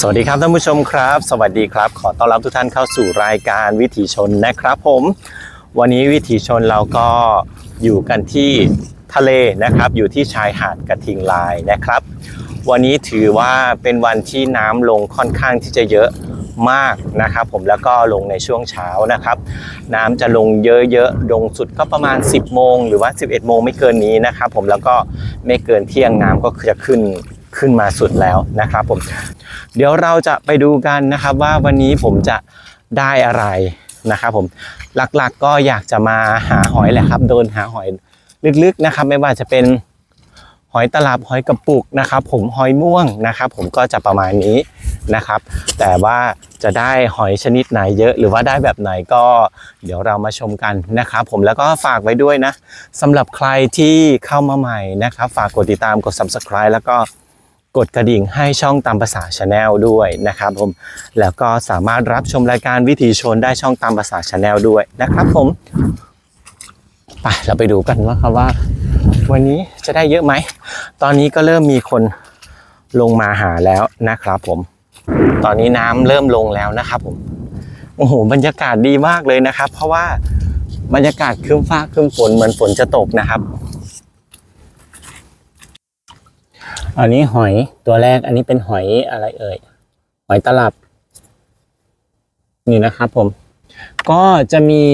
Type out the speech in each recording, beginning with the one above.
สวัสดีครับท่านผู้ชมครับ สวัสดีครับ ขอต้อนรับทุกท่านเข้าสู่รายการวิถีชนนะครับผม วันนี้วิถีชนเราก็อยู่กันที่ทะเลนะครับ อยู่ที่ชายหาดกระทิงลายนะครับ วันนี้ถือว่าเป็นวันที่น้ำลงค่อนข้างที่จะเยอะมากนะครับ ผมแล้วก็ลงในช่วงเช้านะครับ น้ำจะลงเยอะๆลงสุดก็ประมาณ 10 โมง หรือว่า 11 โมงไม่เกินนี้นะครับ ผมแล้วก็ไม่เกินเที่ยงน้ำก็จะขึ้น ขึ้นมาสุดแล้วนะครับผม เดี๋ยวเราจะไปดูกันนะครับว่าวันนี้ผมจะได้อะไรนะครับผมหลักๆก็อยากจะมาหาหอยแหละครับ โดนหาหอยลึกๆนะครับ ไม่ว่าจะเป็นหอยตลับหอยกระปุกนะครับ ผมหอยม่วงนะครับ ผมก็จะประมาณนี้นะครับ แต่ว่าจะได้หอยชนิดไหนเยอะ หรือว่าได้แบบไหนก็ เดี๋ยวเรามาชมกันนะครับ ผมแล้วก็ฝากไว้ด้วยนะสำหรับใครที่เข้ามาใหม่นะครับ ฝากกดติดตามกด subscribe แล้วก็ กดกระดิ่งให้ช่องตามภาษาชาแนลด้วยนะครับผมแล้วก็สามารถรับชมรายการวิถีชนได้ช่องตามภาษาชาแนลด้วยนะครับผมไปเราไปดูกันว่าครับว่า วันนี้จะได้เยอะไหม ตอนนี้ก็เริ่มมีคนลงมาหาแล้วนะครับผม ตอนนี้น้ำเริ่มลงแล้วนะครับผมโอ้โหบรรยากาศดีมากเลยนะครับ เพราะว่าบรรยากาศครึ้มฟ้าครึ้มฝนเหมือนฝนจะตกนะครับ อันนี้หอยตัวแรกอันนี้เป็นหอยอะไรเอ่ย หอยตลับ นี่นะครับผม ก็จะมี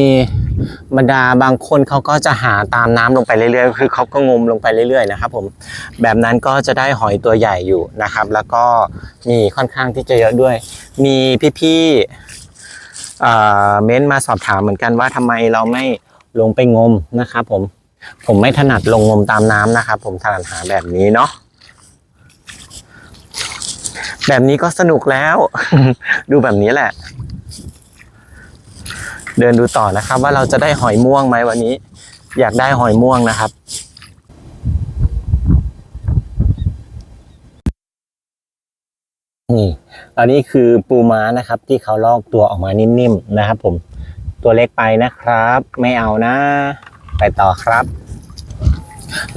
บรรดาบางคนเขาก็จะหาตามน้ำลงไปเรื่อยๆ คือเขาก็งมลงไปเรื่อยๆนะครับผมแบบนั้นก็จะได้หอยตัวใหญ่อยู่นะครับ แล้วก็มีค่อนข้างที่จะเยอะด้วย มีพี่ๆเม้นต์มาสอบถามเหมือนกันว่าทำไมเราไม่ลงไปงมนะครับผมผมไม่ถนัดลงงมตามน้ำนะครับผมถนัดหาแบบนี้เนาะ แบบนี้ก็สนุกแล้ว ดูแบบนี้แหละ เดินดูต่อนะครับ ว่าเราจะได้หอยม่วงไหมวันนี้ อยากได้หอยม่วงนะครับนี่อันนี้คือปูม้านะครับ ที่เขาลอกตัวออกมานิ่มๆนะครับ ผมตัวเล็กไปนะครับ ไม่เอานะ ไปต่อครับ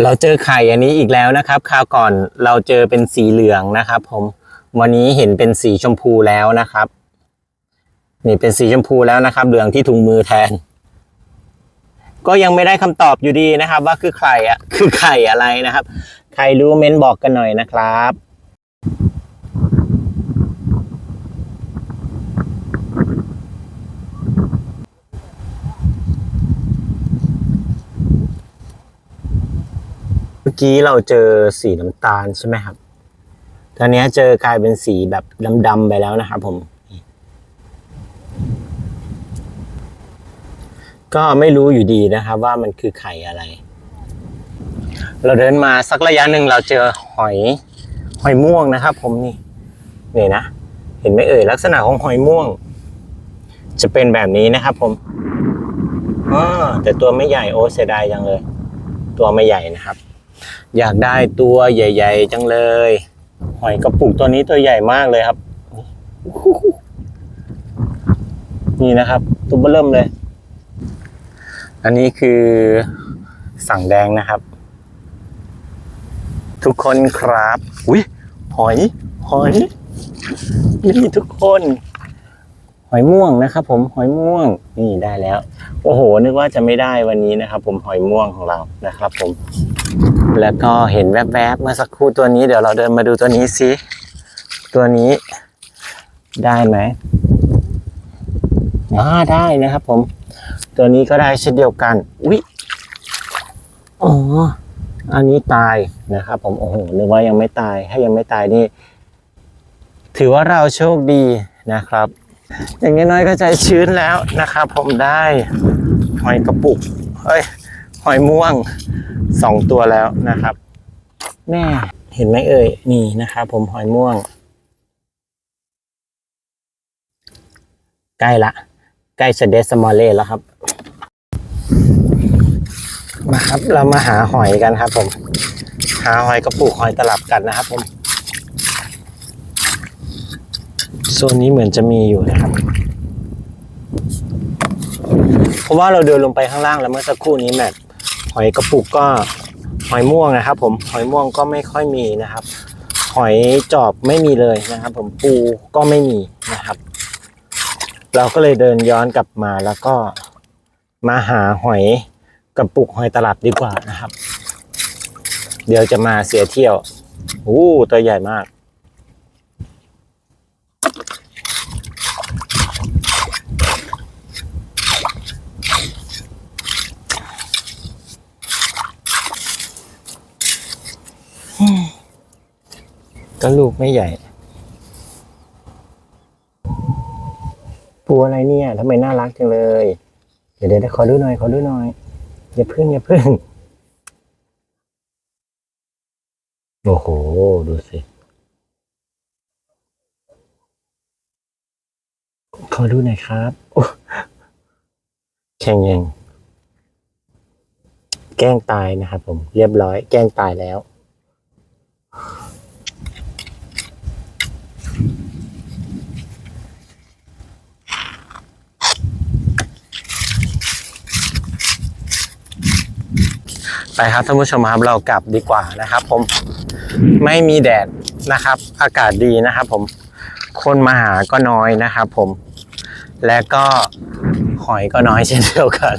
เราเจอไข่อันนี้อีกแล้วนะครับ คราวก่อนเราเจอเป็นสีเหลืองนะครับ ผม วันนี้เห็นเป็นสีชมพูแล้วนะครับ นี่เป็นสีชมพูแล้วนะครับ เหลืองที่ถุงมือแทน ก็ยังไม่ได้คำตอบอยู่ดีนะครับ ว่าคือใครอะคือไข่อะไรนะครับ ใครรู้เม้นบอกกันหน่อยนะครับเมื่อกี้เราเจอสีน้ำตาลใช่ไหมครับ ตอนนี้เจอกลายเป็นสีแบบดำๆไปแล้วนะครับผม ก็ไม่รู้อยู่ดีนะครับว่ามันคือไข่อะไร เราเดินมาสักระยะหนึ่งเราเจอหอยหอยม่วงนะครับ ผมนี่นี่นะ เห็นไหมเอ่ยลักษณะของหอยม่วง จะเป็นแบบนี้นะครับผมอ๋อแต่ตัวไม่ใหญ่โอ้เสียดายจังเลย ตัวไม่ใหญ่นะครับ อยากได้ตัวใหญ่ ๆ จังเลย หอยกระปุกตัวนี้ตัวใหญ่มากเลยครับ นี่นะครับ ตัวเบอเริ่มเลย อันนี้คือสั่งแดงนะครับ ทุกคนครับอุ้ยหอย หอยนี่ทุกคน หอยม่วงนะครับ ผมหอยม่วง นี่ได้แล้ว โอ้โห นึกว่าจะไม่ได้วันนี้นะครับ ผมหอยม่วงของเรานะครับ ผม แล้วก็เห็นแวบๆ เมื่อสักครู่ตัวนี้เดี๋ยวเราเดินมาดูตัวนี้สิตัวนี้ได้ไหมอ่าได้นะครับผม ตัวนี้ก็ได้เช่นเดียวกันอุ๊ยอ๋ออันนี้ตายนะครับผมโอ้โหนึกว่ายังไม่ตายถ้ายังไม่ตายนี่ ถือว่าเราโชคดีนะครับ อย่างน้อยๆก็ใจชื้นแล้วนะครับผมได้หอยกระปุกเอ้ยหอยม่วง สองตัวแล้วนะครับ แม่เห็นไหมเอ่ยนี่นะครับผมหอยม่วง ใกล้ละ ใกล้จะเดสมอลเล่แล้วครับ มาครับเรามาหาหอยกันครับ ผม หาหอยกระปุกหอยตลับกันนะครับ ผมโซนนี้เหมือนจะมีอยู่นะครับ เพราะว่าเราเดินลงไปข้างล่างแล้วเมื่อสักครู่นี้แบบ หอยกระปุกก็หอยม่วงนะครับผมหอยม่วงก็ไม่ค่อยมีนะครับ หอยจอบไม่มีเลยนะครับ ผมปูก็ไม่มีนะครับ เราก็เลยเดินย้อนกลับมาแล้วก็มาหาหอยกับปุกหอยตลับดีกว่านะครับ เดี๋ยวจะมาเสียเที่ยว อู้ตัวใหญ่มาก ก็ลูกไม่ใหญ่ ปูอะไรเนี่ยทำไมน่ารักจังเลย เดี๋ยวเดี๋ยวขอดูหน่อย ขอดูหน่อย อย่าพึ่งอย่าพึ่งโอ้โห ดูสิ ขอดูหน่อยครับแข็งยังแกล้งตายนะครับผม เรียบร้อย แกล้งตายแล้ว ไปครับท่านผู้ชมครับเรากลับดีกว่านะครับ ผมไม่มีแดดนะครับ อากาศดีนะครับ ผมคนมาหาก็น้อยนะครับ ผมและก็หอยก็น้อยเช่นเดียวกัน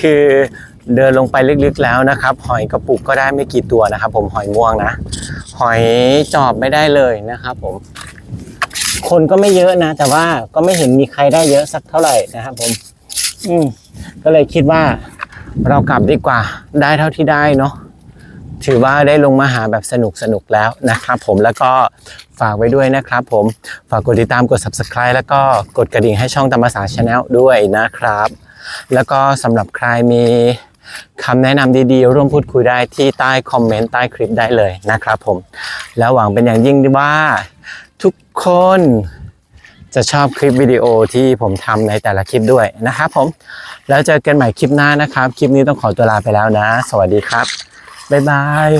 คือเดินลงไปลึกๆแล้วนะครับ หอยกระปุกก็ได้ไม่กี่ตัวนะครับ ผมหอยม่วงนะ หอยจอบไม่ได้เลยนะครับ ผม คนก็ไม่เยอะนะ แต่ว่าก็ไม่เห็นมีใครได้เยอะสักเท่าไหร่นะครับ ผม อืมก็เลยคิดว่า เรากลับดีกว่าได้เท่าที่ได้เนาะถือว่าได้ลงมาหาแบบสนุกสนุกแล้วนะครับผมแล้วก็ฝากไว้ด้วยนะครับผมฝากกดติดตามกด subscribe แล้วก็กดกระดิ่งให้ช่องตามภาษาชาแนลด้วยนะครับ แล้วก็สำหรับใครมีคำแนะนำดีๆ ร่วมพูดคุยได้ที่ใต้คอมเมนต์ใต้คลิปได้เลยนะครับผม แล้วหวังเป็นอย่างยิ่งว่าทุกคน จะชอบคลิปวิดีโอที่ผมทำในแต่ละคลิปด้วยนะครับผม แล้วเจอกันใหม่คลิปหน้านะครับ คลิปนี้ต้องขอตัวลาไปแล้วนะ สวัสดีครับ บ๊ายบาย